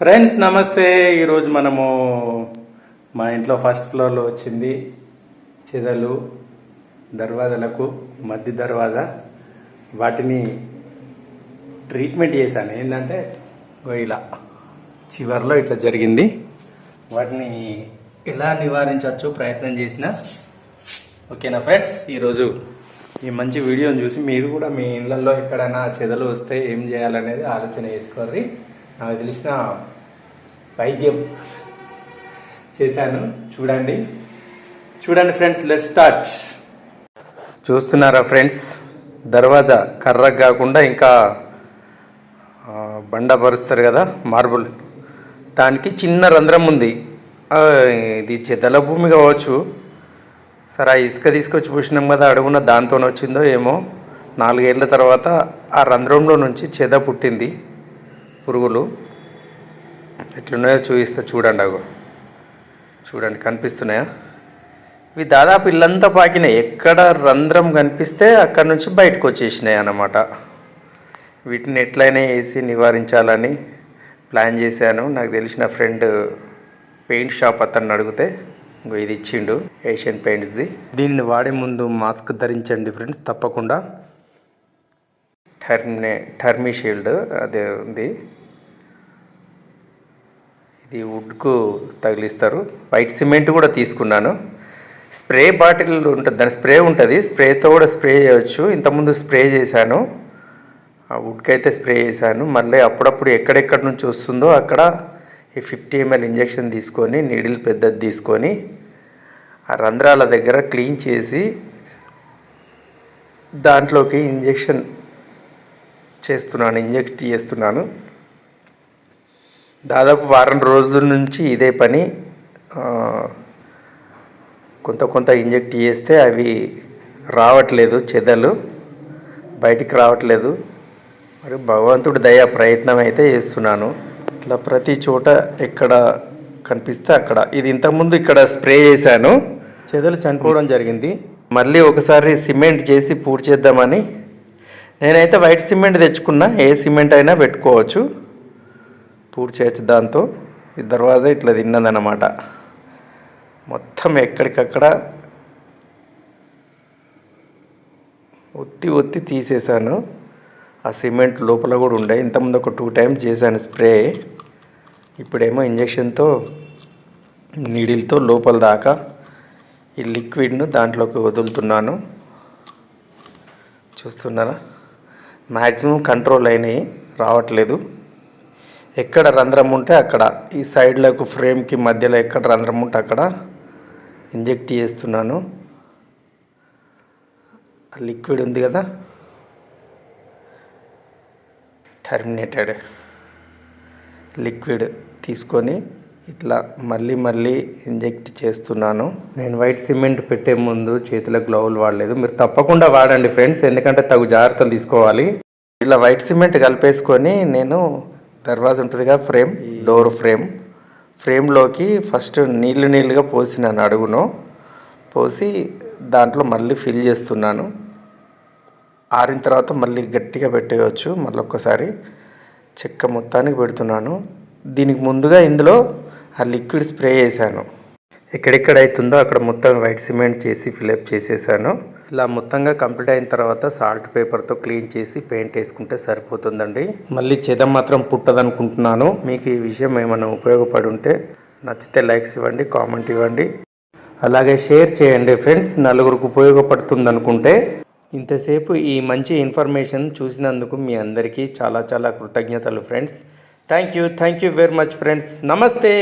Friends నమస్తే. ఈరోజు మనము మా ఇంట్లో ఫస్ట్ ఫ్లోర్లో వచ్చింది చెదలు దర్వాజలకు మధ్య దర్వాజా. వాటిని ట్రీట్మెంట్ చేశాను. ఏంటంటే ఇలా చివర్లో ఇట్లా జరిగింది. వాటిని ఎలా నివారించవచ్చు ప్రయత్నం చేసిన? ఓకేనా ఫ్రెండ్స్ ఈరోజు ఈ మంచి వీడియోని చూసి మీరు కూడా మీ ఇళ్ళల్లో ఎక్కడైనా చెదలు వస్తే ఏం చేయాలనేది ఆలోచన చేసుకోర్రి. నాకు తెలిసిన వైద్యం చేశాను. చూడండి. చూడండి ఫ్రెండ్స్ లెట్ స్టార్ట్. చూస్తున్నారా ఫ్రెండ్స్? దర్వాజా కర్రకు కాకుండా ఇంకా బండ పరుస్తారు కదా మార్బుల్. దానికి చిన్న రంధ్రం ఉంది. ఇది చెదల భూమి కావచ్చు. సరే ఆ ఇసుక తీసుకొచ్చి పూసినాం కదా అడుగున దాంతో వచ్చిందో ఏమో. నాలుగేళ్ళ తర్వాత ఆ రంధ్రంలో నుంచి చెద పుట్టింది. పురుగులు ఎట్లున్నాయో చూపిస్తా చూడండి అగో. చూడండి కనిపిస్తున్నాయా? ఇవి దాదాపు ఇల్లంతా పాకినాయి. ఎక్కడ రంధ్రం కనిపిస్తే అక్కడ నుంచి బయటకు వచ్చేసినాయి అన్నమాట. వీటిని ఎట్లయినా వేసి నివారించాలని ప్లాన్ చేశాను. నాకు తెలిసిన ఫ్రెండ్ పెయింట్ షాప్ అతన్ని అడిగితే ఇంకో ఇది ఇచ్చిండు ఏషియన్ పెయింట్స్ది. దీన్ని వాడే ముందు మాస్క్ ధరించండి ఫ్రెండ్స్ తప్పకుండా. టర్మినే టర్మీ షీల్డ్ అదే ఉంది. ఇది వుడ్కు తగిలిస్తారు. వైట్ సిమెంట్ కూడా తీసుకున్నాను. స్ప్రే బాటిల్ ఉంటుంది దాని స్ప్రే ఉంటుంది. స్ప్రేతో కూడా స్ప్రే చేయవచ్చు ఇంతకుముందు స్ప్రే చేశాను. ఆ వుడ్కి అయితే స్ప్రే చేశాను. మళ్ళీ అప్పుడప్పుడు ఎక్కడెక్కడి నుంచి వస్తుందో అక్కడ ఈ ఫిఫ్టీ ఎంఎల్ ఇంజెక్షన్ తీసుకొని నీడిల్ పెద్దది తీసుకొని ఆ రంధ్రాల దగ్గర క్లీన్ చేసి దాంట్లోకి ఇంజెక్షన్ చేస్తున్నాను ఇంజెక్ట్ చేస్తున్నాను. దాదాపు వారం రోజుల నుంచి ఇదే పని కొంత కొంత ఇంజెక్ట్ చేస్తే అవి రావట్లేదు చెదలు బయటికి రావట్లేదు. మరి భగవంతుడి దయ ప్రయత్నం అయితే చేస్తున్నాను. ఇట్లా ప్రతి చోట ఎక్కడ కనిపిస్తే అక్కడ. ఇది ఇంతకుముందు ఇక్కడ స్ప్రే చేశాను. చెదలు చనిపోవడం జరిగింది. మళ్ళీ ఒకసారి సిమెంట్ చేసి పూర్తి చేద్దామని నేనైతే వైట్ సిమెంట్ తెచ్చుకున్నా. ఏ సిమెంట్ అయినా పెట్టుకోవచ్చు. పూర్తి చేయొచ్చు దాంతో. ఈ దర్వాజా ఇట్లా తిన్నదన్నమాట. మొత్తం ఎక్కడికక్కడ ఒత్తి ఒత్తి తీసేశాను ఆ సిమెంట్ లోపల కూడా ఉండే. ఇంతకుముందు ఒక టూ టైమ్స్ చేశాను స్ప్రే. ఇప్పుడేమో ఇంజెక్షన్తో నీడిల్తో లోపల దాకా ఈ లిక్విడ్ను దాంట్లోకి వదులుతున్నాను. చూస్తున్నారా? మ్యాక్సిమం కంట్రోల్ అయినాయి రావట్లేదు. ఎక్కడ రంధ్రం ఉంటే అక్కడ ఈ సైడ్లకు ఫ్రేమ్కి మధ్యలో ఎక్కడ రంధ్రం ఉంటే అక్కడ ఇంజెక్ట్ చేస్తున్నాను. లిక్విడ్ ఉంది కదా? టర్మినేటెడ్ లిక్విడ్ తీసుకొని ఇట్లా మళ్ళీ మళ్ళీ ఇంజెక్ట్ చేస్తున్నాను. నేను వైట్ సిమెంట్ పెట్టే ముందు చేతిలో గ్లౌలు వాడలేదు. మీరు తప్పకుండా వాడండి ఫ్రెండ్స్ ఎందుకంటే తగు జాగ్రత్తలు తీసుకోవాలి. ఇలా వైట్ సిమెంట్ కలిపేసుకొని నేను దర్వాజా ఉంటుందిగా ఫ్రేమ్ డోర్ ఫ్రేమ్. ఫ్రేమ్లోకి ఫస్ట్ నీళ్ళు నీళ్ళుగా పోసినాను అడుగును. పోసి దాంట్లో మళ్ళీ ఫిల్ చేస్తున్నాను. ఆరిన తర్వాత మళ్ళీ గట్టిగా పెట్టేయచ్చు మళ్ళీ ఒక్కసారి చెక్క మొత్తానికి పెడుతున్నాను. దీనికి ముందుగా ఇందులో ఆ లిక్విడ్ స్ప్రే చేశాను. ఎక్కడెక్కడ అవుతుందో అక్కడ మొత్తం వైట్ సిమెంట్ చేసి ఫిలప్ చేసేసాను. ఇలా మొత్తంగా కంప్లీట్ అయిన తర్వాత సాల్ట్ పేపర్తో క్లీన్ చేసి పెయింట్ వేసుకుంటే సరిపోతుందండి. మళ్ళీ చెద మాత్రం పుట్టదనుకుంటున్నాను. మీకు ఈ విషయం ఏమైనా ఉపయోగపడి ఉంటే నచ్చితే లైక్స్ ఇవ్వండి కామెంట్ ఇవ్వండి. అలాగే షేర్ చేయండి ఫ్రెండ్స్ నలుగురికి ఉపయోగపడుతుంది అనుకుంటే ఇంతసేపు ఈ మంచి ఇన్ఫర్మేషన్ చూసినందుకు మీ అందరికీ చాలా చాలా కృతజ్ఞతలు friends. Thank you thank you very much friends నమస్తే